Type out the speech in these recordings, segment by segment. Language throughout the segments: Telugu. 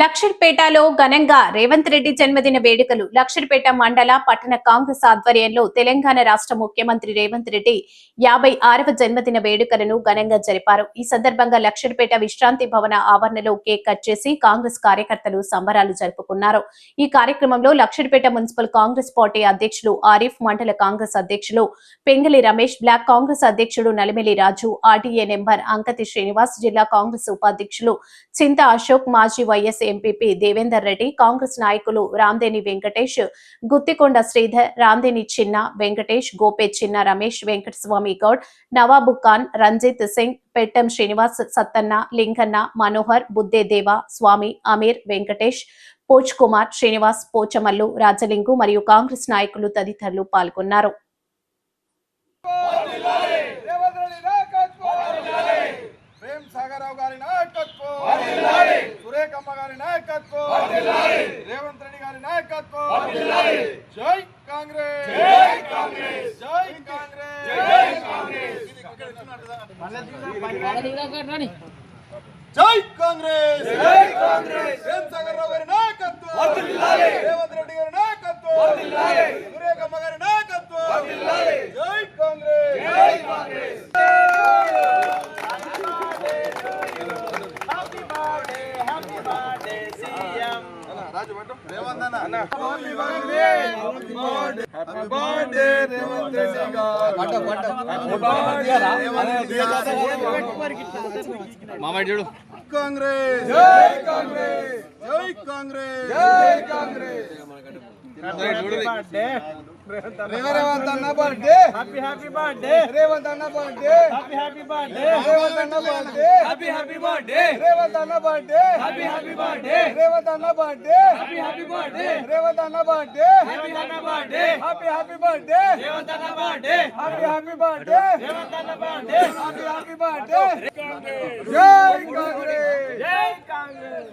లక్షర్పేటలో ఘనంగా రేవంత్ రెడ్డి జన్మదిన వేడుకలు. లక్షర్పేట మండల పట్టణ కాంగ్రెస్ ఆధ్వర్యంలో తెలంగాణ రాష్ట్ర ముఖ్యమంత్రి రేవంత్ రెడ్డి యాభై ఆరవ జన్మదిన వేడుకలను ఘనంగా జరిపారు. ఈ సందర్భంగా లక్షర్పేట విశ్రాంతి భవన ఆవరణలో కేక్ కట్ చేసి కాంగ్రెస్ కార్యకర్తలు సంబరాలు జరుపుకున్నారు. ఈ కార్యక్రమంలో లక్షర్పేట మున్సిపల్ కాంగ్రెస్ పార్టీ అధ్యక్షులు ఆరిఫ్ మండల కాంగ్రెస్ అధ్యక్షులు పెంగలి రమేష్ బ్లాక్ కాంగ్రెస్ అధ్యక్షుడు నలిమిలి రాజు ఆర్టీఏ నెంబర్ అంకతి శ్రీనివాస్ జిల్లా కాంగ్రెస్ ఉపాధ్యక్షులు చింత అశోక్ మాజీ YS MPP Devender Reddy Congress నాయకులు రాందేని వెంకటేష్ గుత్తికొండ శ్రీధర్ రాందేని చిన్న వెంకటేష్ గోపే చిన్న రమేష్ వెంకటస్వామి గౌడ్ నవాబు ఖాన్ రంజిత్ సింగ్ పెట్టం శ్రీనివాస్ సత్తన్న లింగన్న మనోహర్ బుద్దే దేవ స్వామి అమీర్ వెంకటేష్ పోచ్ కుమార్ శ్రీనివాస్ పోచమల్లు రాజలింగు మరియు కాంగ్రెస్ నాయకులు తదితరులు పాల్గొన్నారు రేవంత్ రెడ్డి నాయకత్వం ప్రేమ్ సాగరావు గారి నాయకత్వం సురేఖమ్మ గారి నాయకత్వం రేవంత్ రెడ్డి గారి నాయకత్వం జై కాంగ్రెస్ జై కాంగ్రెస్ జై కాంగ్రెస్ జై కాంగ్రెస్ జై కాంగ్రెస్! జై కాంగ్రెస్! ప్రేమ్ సాగరావు గారి నాయకత్వం! రేవంత్ రెడ్డి గారి నాయకత్వం! సురేఖమ్మ గారి నాయకత్వం! జై కాంగ్రెస్! జై కాంగ్రెస్ రాజు పట్టు రేవంత్ అన్న హ్యాపీ బర్త్డే రేవంత్ రెడ్డి గారు పట్టు పట్టు మామయ్య చూడు కాంగ్రెస్ జై కాంగ్రెస్ జై కాంగ్రెస్ జై కాంగ్రెస్ రేవంత్ అన్న birthday. Happy happy birthday Revanth అన్న birthday. Happy happy birthday Revanth అన్న birthday. Happy happy birthday Revanth అన్న birthday. Happy happy birthday Revanth అన్న birthday. Happy happy birthday Revanth అన్న బర్త్డే. హ్యాపీ అన్న birthday happy happy birthday Revanth అన్న birthday. Happy happy birthday Revanth అన్న బర్త్డే. హ్యాపీ హ్యాపీ బర్త్డే జై కాంగ్రెస్ జై కాంగ్రెస్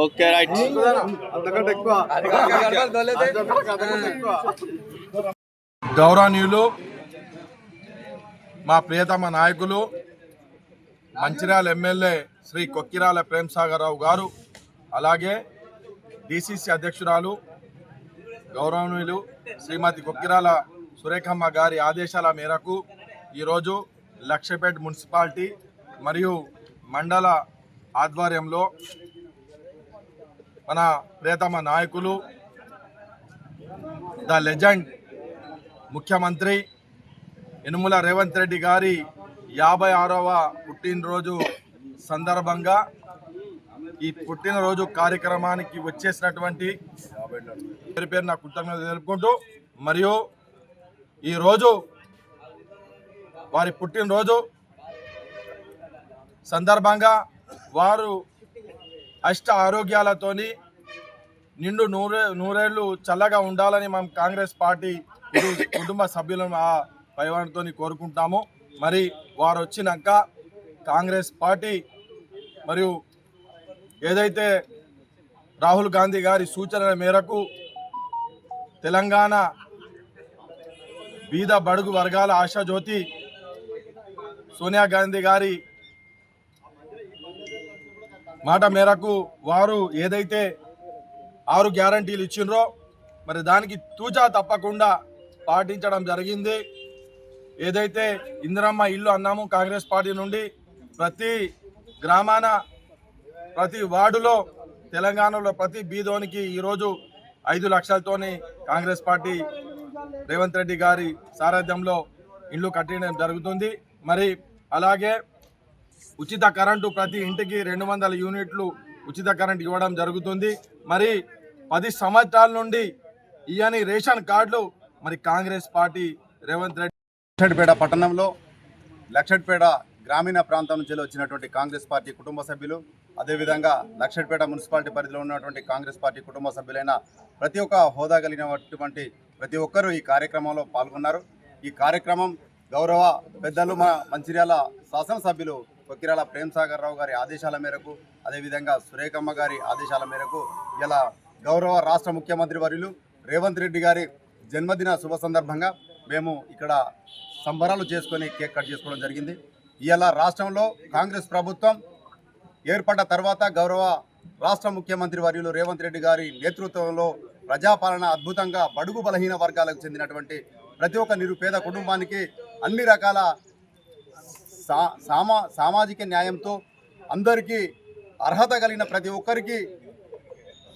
ఓకే రైట్. అంతకంటే ఎక్కువ గౌరవనీయులు మా ప్రియతమ నాయకులు మంచిర్యాల ఎమ్మెల్యే శ్రీ కొక్కిరాల ప్రేమ్సాగరరావు గారు అలాగే డిసిసి అధ్యక్షురాలు గౌరవనీయులు శ్రీమతి కొక్కిరాల సురేఖమ్మ గారి ఆదేశాల మేరకు ఈరోజు లక్షపేట్ మున్సిపాలిటీ మరియు మండల ఆధ్వర్యంలో మన ప్రియతమ నాయకులు ద లెజెండ్ ముఖ్యమంత్రి యనుమల రేవంత్ రెడ్డి గారి యాభై ఆరవ పుట్టినరోజు సందర్భంగా ఈ పుట్టినరోజు కార్యక్రమానికి వచ్చేసినటువంటి పేరు పేరు నా కృతజ్ఞత తెలుపుకుంటూ మరియు ఈరోజు వారి పుట్టినరోజు సందర్భంగా వారు అష్ట ఆరోగ్యాలతోని నిండు నూరే నూరేళ్ళు చల్లగా ఉండాలని మనం కాంగ్రెస్ పార్టీ కుటుంబ సభ్యులను ఆ పైవానితో కోరుకుంటాము. మరి వారు వచ్చినాక కాంగ్రెస్ పార్టీ మరియు ఏదైతే రాహుల్ గాంధీ గారి సూచనల మేరకు తెలంగాణ బీద బడుగు వర్గాల ఆశాజ్యోతి సోనియా గాంధీ గారి మాట మేరకు వారు ఏదైతే ఆరు గ్యారంటీలు ఇచ్చిండ్రో మరి దానికి తూచా తప్పకుండా పాటించడం జరిగింది. ఏదైతే ఇందిరమ్మ ఇల్లు అన్నాము కాంగ్రెస్ పార్టీ నుండి ప్రతి గ్రామాన ప్రతి వార్డులో తెలంగాణలో ప్రతి బీదోనికి ఈరోజు ఐదు లక్షలతోని కాంగ్రెస్ పార్టీ రేవంత్ రెడ్డి గారి సారథ్యంలో ఇల్లు కట్టడం జరుగుతుంది. మరి అలాగే ఉచిత కరెంటు ప్రతి ఇంటికి రెండు వందల యూనిట్లు ఉచిత కరెంటు ఇవ్వడం జరుగుతుంది. మరి పది సంవత్సరాల నుండి ఇయని రేషన్ కార్డులు మరి కాంగ్రెస్ పార్టీ రేవంత్ రెడ్డి లక్షడ్పేట పట్టణంలో లక్షడ్పేట గ్రామీణ ప్రాంతం నుంచి వచ్చినటువంటి కాంగ్రెస్ పార్టీ కుటుంబ సభ్యులు అదేవిధంగా లక్షడ్పేట మున్సిపాలిటీ పరిధిలో ఉన్నటువంటి కాంగ్రెస్ పార్టీ కుటుంబ సభ్యులైన ప్రతి ఒక్క హోదా కలిగినటువంటి ప్రతి ఒక్కరూ ఈ కార్యక్రమంలో పాల్గొన్నారు. ఈ కార్యక్రమం గౌరవ పెద్దలు మా మంచిర్యాల శాసనసభ్యులు కొక్కిరాల ప్రేమ్ సాగర్ రావు గారి ఆదేశాల మేరకు అదేవిధంగా సురేఖమ్మ గారి ఆదేశాల మేరకు ఇలా గౌరవ రాష్ట్ర ముఖ్యమంత్రి వర్యులు రేవంత్ రెడ్డి గారి జన్మదిన శుభ సందర్భంగా మేము ఇక్కడ సంబరాలు చేసుకొని కేక్ కట్ చేసుకోవడం జరిగింది. ఇలా రాష్ట్రంలో కాంగ్రెస్ ప్రభుత్వం ఏర్పడ్డ తర్వాత గౌరవ రాష్ట్ర ముఖ్యమంత్రి వర్యులు రేవంత్ రెడ్డి గారి నేతృత్వంలో ప్రజాపాలన అద్భుతంగా బడుగు బలహీన వర్గాలకు చెందినటువంటి ప్రతి ఒక్క నిరుపేద కుటుంబానికి అన్ని రకాల సా సామా సామాజిక న్యాయంతో అందరికీ అర్హత కలిగిన ప్రతి ఒక్కరికి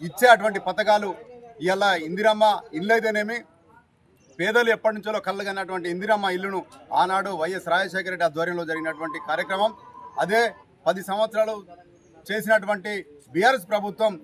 ఇచ్చే అటువంటి పథకాలు ఇవాళ ఇందిరమ్మ ఇల్లు అయితేనేమి పేదలు ఎప్పటి నుంచో కళ్ళగన్నటువంటి ఇందిరమ్మ ఇల్లును ఆనాడు వైఎస్ రాజశేఖర రెడ్డి ఆధ్వర్యంలో జరిగినటువంటి కార్యక్రమం. అదే పది సంవత్సరాలు చేసినటువంటి బీఆర్ఎస్ ప్రభుత్వం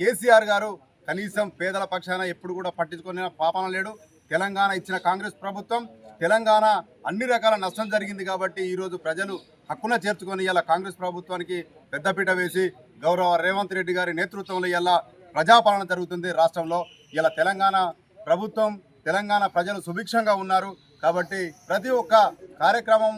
కేసీఆర్ గారు కనీసం పేదల పక్షాన ఎప్పుడు కూడా పట్టించుకునే పాపన లేడు. తెలంగాణ ఇచ్చిన కాంగ్రెస్ ప్రభుత్వం తెలంగాణ అన్ని రకాల నష్టం జరిగింది కాబట్టి ఈరోజు ప్రజలు హక్కున చేర్చుకొని ఇలా కాంగ్రెస్ ప్రభుత్వానికి పెద్దపీట వేసి గౌరవ రేవంత్ రెడ్డి గారి నేతృత్వంలో ఇలా ప్రజాపాలన జరుగుతుంది రాష్ట్రంలో. ఇలా తెలంగాణ ప్రభుత్వం తెలంగాణ ప్రజలు సుభిక్షంగా ఉన్నారు కాబట్టి ప్రతి ఒక్క కార్యక్రమం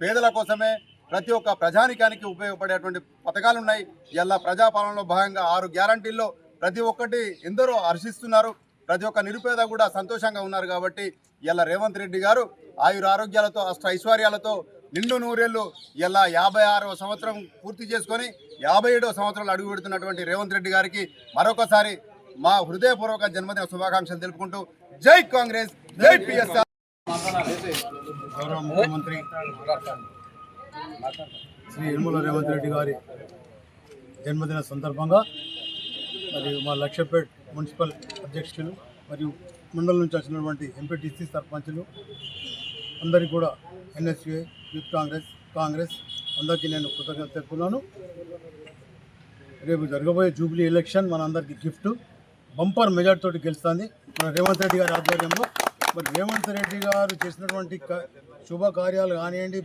పేదల కోసమే ప్రతి ఒక్క ప్రజానికానికి ఉపయోగపడేటువంటి పథకాలు ఉన్నాయి. ఇలా ప్రజాపాలనలో భాగంగా ఆరు గ్యారంటీల్లో ప్రతి ఒక్కటి ఎందరో హర్షిస్తున్నారు. ప్రతి ఒక్క నిరుపేద కూడా సంతోషంగా ఉన్నారు కాబట్టి ఇలా రేవంత్ రెడ్డి గారు ఆయుర ఆరోగ్యాలతో అష్ట ఐశ్వర్యాలతో నిండు నూరేళ్ళు ఇలా యాభై ఆరవ సంవత్సరం పూర్తి చేసుకొని యాభై ఏడవ సంవత్సరాలు అడుగు పెడుతున్నటువంటి రేవంత్ రెడ్డి గారికి మరొకసారి మా హృదయపూర్వక జన్మదిన శుభాకాంక్షలు తెలుపుకుంటూ జై కాంగ్రెస్ జై పిఎస్ఆర్. గౌరవ ముఖ్యమంత్రి శ్రీ యనమల రేవంత్ రెడ్డి గారి జన్మదిన సందర్భంగా మరియు మా లక్ష్యపేట్ మున్సిపల్ అధ్యక్షులు మరియు మండలం నుంచి వచ్చినటువంటి ఎంపీటీసీ సర్పంచులు అందరికీ కూడా ఎన్ఎస్ఏ యూత్ కాంగ్రెస్ కాంగ్రెస్ అందరికీ నేను కృతజ్ఞత తెలుపుతున్నాను. రేపు జరగబోయే జూబ్లీ ఎలక్షన్ మనందరికీ గిఫ్ట్. బంపర్ మెజార్టీ తోటి గెలుస్తుంది మన రేవంత్ రెడ్డి గారి ఆధ్వర్యంలో. మరి రేవంత్ రెడ్డి గారు చేసినటువంటి శుభకార్యాలు కానివ్వండి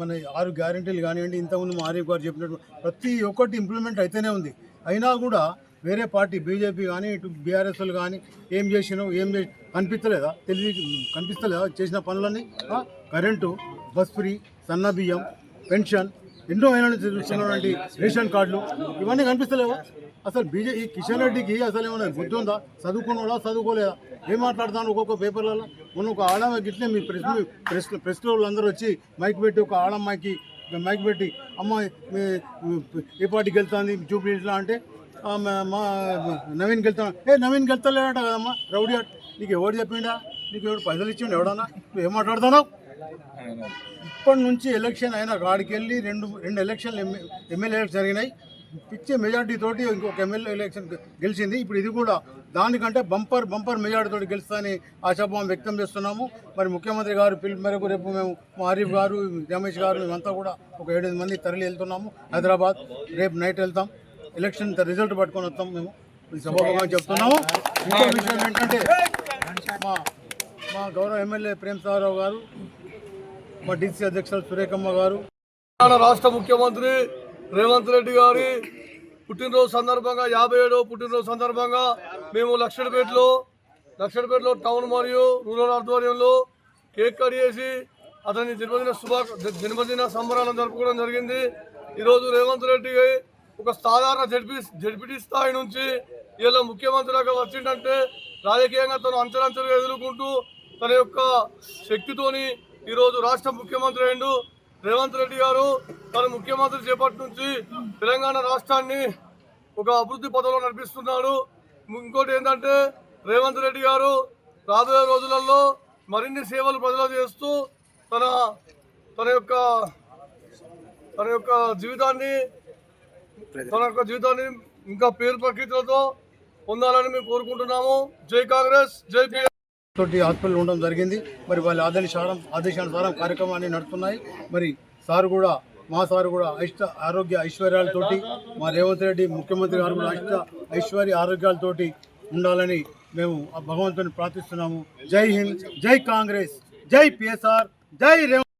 మన ఆరు గ్యారెంటీలు కానివ్వండి ఇంతకుముందు మా ఆరిఫ్ గారు చెప్పినట్టు ప్రతి ఒక్కటి ఇంప్లిమెంట్ అయితేనే ఉంది. అయినా కూడా వేరే పార్టీ బీజేపీ కానీ ఇటు బీఆర్ఎస్లు కానీ ఏం చేసినావు ఏం చేసి కనిపించలేదా తెలియ కనిపిస్తలేదా? చేసిన పనులన్నీ? కరెంటు బస్ ఫ్రీ సన్న బియ్యం పెన్షన్ ఎన్నో అయినా చూస్తున్నటువంటి రేషన్ కార్డులు ఇవన్నీ కనిపిస్తలేవా? అసలు బీజే కిషన్ రెడ్డికి అసలు ఏమైనా బుద్ధి ఉందా చదువుకున్నాడా చదువుకోలేదా? ఏం మాట్లాడతాను ఒక్కొక్క పేపర్లలో? మొన్న ఒక ఆడమ్మ గిట్లే మీ ప్రెస్ ప్రెస్ ప్రెస్ అందరూ వచ్చి మైక్ పెట్టి ఒక ఆడమ్మాయికి మైక్ పెట్టి అమ్మ ఏ పార్టీకి వెళ్తుంది? జూబ్లీస్లో అంటే మా- నవీన్ నవీన్కి ఏ నవీన్ వెళ్తలేడట కదమ్మా రౌడీ అట్ నీకు ఎవడు చెప్పిండా? నీకు ఎవడు పైసలు ఇచ్చిండు? ఎవడన్నా? నువ్వు ఏం మాట్లాడుతున్నావు? ఇప్పటి నుంచి ఎలక్షన్ అయిన కాడికి వెళ్ళి రెండు రెండు ఎలక్షన్లు ఎమ్మెల్యే జరిగినాయి. పిచ్చే మెజార్టీ తోటి ఇంకొక ఎమ్మెల్యే ఎలక్షన్ గెలిచింది. ఇప్పుడు ఇది కూడా దానికంటే బంపర్ బంపర్ మెజార్టీ తోటి గెలుస్తాని ఆశాభావం వ్యక్తం చేస్తున్నాము. మరి ముఖ్యమంత్రి గారు పిలుపు మేరకు రేపు మేము మా ఆరిఫ్ గారు రమేష్ గారు మేమంతా కూడా ఒక ఏడెనిమిది మంది తరలి వెళ్తున్నాము హైదరాబాద్. రేపు నైట్ వెళ్తాం. ఎలక్షన్ రిజల్ట్ పట్టుకొని వస్తాం మేము. సభాభంగా చెప్తున్నాము. ఇంకో విషయం ఏంటంటే మా మా గౌరవ ఎమ్మెల్యే ప్రేమ్ సాగరావు గారు మా డిసి అధ్యక్షులు సురేఖమ్మ గారు తెలంగాణ రాష్ట్ర ముఖ్యమంత్రి రేవంత్ రెడ్డి గారి పుట్టినరోజు సందర్భంగా యాభై ఏడవ పుట్టినరోజు సందర్భంగా మేము లక్షణపేటలో లక్షణపేటలో టౌన్ మరియు రూరల్ ఆధ్వర్యంలో కేక్ కట్ చేసి అతని జన్మదిన శుభా జన్మదిన సంబరాలను జరుపుకోవడం జరిగింది. ఈరోజు రేవంత్ రెడ్డి ఒక సాధారణ జడ్పీ జడ్పీటీ స్థాయి నుంచి ఇలా ముఖ్యమంత్రిగా వచ్చిందంటే రాజకీయంగా తను అంచెలంచెలుగా ఎదుర్కొంటూ తన యొక్క శక్తితోని ఈరోజు రాష్ట్ర ముఖ్యమంత్రి అయిండు రేవంత్ రెడ్డి గారు తన ముఖ్యమంత్రి చేపట్టి నుంచి తెలంగాణ రాష్ట్రాన్ని ఒక అభివృద్ధి పదంలో నడిపిస్తున్నాడు ఇంకోటి ఏంటంటే రేవంత్ రెడ్డి గారు రాబోయే రోజులలో మరిన్ని సేవలు ప్రజలకు చేస్తూ తన తన యొక్క తన యొక్క జీవితాన్ని తన యొక్క జీవితాన్ని ఇంకా పేరు ప్రకృతులతో పొందాలని మేము కోరుకుంటున్నాము. జై కాంగ్రెస్ జై పీ తోటి హాస్పిటల్ ఉండడం జరిగింది. మరి వాళ్ళ ఆదేశానం ఆదేశానుసారం కార్యక్రమాన్ని నడుస్తున్నాయి మరి సార్ కూడా మా సార్ కూడా ఐష్ట ఆరోగ్య ఐశ్వర్యాలతోటి మా రేవంత్ రెడ్డి ముఖ్యమంత్రి గారు కూడా ఐష్ట ఐశ్వర్య ఆరోగ్యాలతోటి ఉండాలని మేము ఆ భగవంతుని ప్రార్థిస్తున్నాము. జై హింద్ జై కాంగ్రెస్ జై పిఎస్ఆర్ జై రేవంత్